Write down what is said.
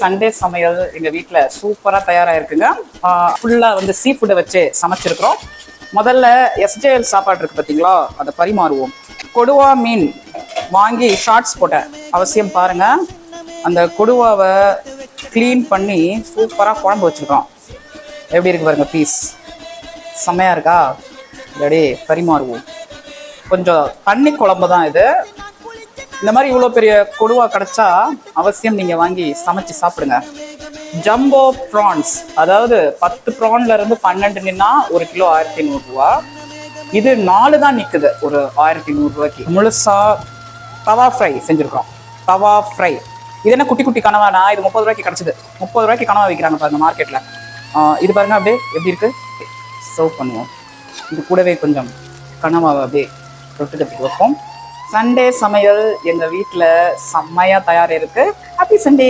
Sunday சமையல் எங்க வீட்டில் சூப்பரா தயாரா இருக்குங்க ஃபுல்லா வந்து சீ ஃபுட்டை வச்சு சமைச்சிருக்கிறோம். முதல்ல எஸ்ஜேஎல் சாப்பாடு இருக்கு பார்த்தீங்களா அதை பரிமாறுவோம். கொடுவா மீன் வாங்கி ஷார்ட்ஸ் போட்டேன் அவசியம் பாருங்க. அந்த கொடுவாவை க்ளீன் பண்ணி சூப்பராக குழம்பு வச்சுருக்கோம். எப்படி இருக்கு பாருங்க பீஸ் செம்மையாக இருக்கா? இல்லாடி பரிமாறுவோம். கொஞ்சம் தண்ணி குழம்பு தான் இது. இந்த மாதிரி இவ்வளோ பெரிய கொடுவா கிடச்சா அவசியம் நீங்கள் வாங்கி சமைச்சு சாப்பிடுங்க. ஜம்போ ப்ரான்ஸ் அதாவது பத்து ப்ரான்ல இருந்து பன்னெண்டு நின்னா ஒரு கிலோ ஆயிரத்தி நூறுரூவா இது நாலு தான் நிற்குது ஒரு ஆயிரத்தி நூறுரூவாய்க்கு முழுசா தவா ஃப்ரை செஞ்சுருக்கோம். தவா ஃப்ரை இது என்ன குட்டி குட்டி கனவானா இது முப்பது ரூபாய்க்கு கிடச்சிது. முப்பது ரூபாய்க்கு கனவா விற்கிறாங்க பாருங்க மார்க்கெட்டில் இது பாருங்க அப்படியே எப்படி இருக்கு? சர்வ் பண்ணுவோம். இது கூடவே கொஞ்சம் கனவாவை அப்படியே தொட்டுக்கிறதுக்கு வைப்போம். சண்டே சமையல் எங்கள் வீட்டில் செம்மையாக தயார் இருக்கு ஹாப்பி சண்டே